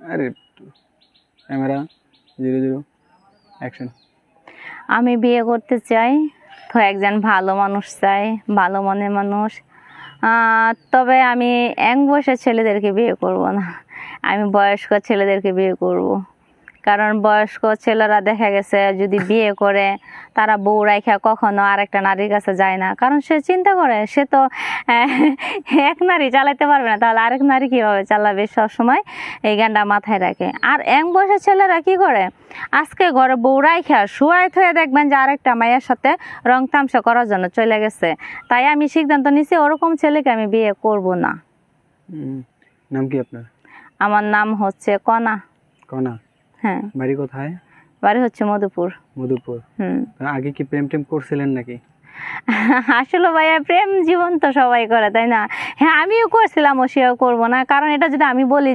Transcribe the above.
আরে, camera, zero zero action আমি বিয়ে করতে চাই, তো একজন ভালো মানুষ চাই, ভালো মনের মানুষ। তবে আমি এক বয়সের ছেলেদেরকে বিয়ে করব না। আমি বয়স্ক ছেলেদেরকে বিয়ে করব। কারণ বয়স্ক ছেলেরা দেখা গেছে যদি বিয়ে করে তারা বউ রাখা কখনো আরেকটা নারীর কাছে যায় না। কারণ সে চিন্তা করে সে তো এক নারী চালাতে পারবে না তাহলে আরেক নারী কীভাবে চালাবে সবসময়? এই গানটা মাথায় রাখে। আর এক বয়সের ছেলেরা কি করে? আজকে ঘরে বউ রাইখা শুয়াই থয়ে দেখবেন যে আরেকটা মায়ের সাথে রং তামসা করার জন্য চলে গেছে। তাই আমি সিদ্ধান্ত নিছি ওরকম ছেলেকে আমি বিয়ে করব না। নাম কি আপনার? আমার নাম হচ্ছে কনা। কনা। হ্যাঁ। বাড়ি কোথায়? বাড়ি হচ্ছে মধুপুর। মধুপুর। হুম। আগে কি প্রেম টেম করছিলেন নাকি? আসলে ভাইয়া প্রেম জীবন তো সবাই করে তাই না? হ্যাঁ আমিও করছিলাম ও সেও করব না। কারণ এটা যদি আমি বলি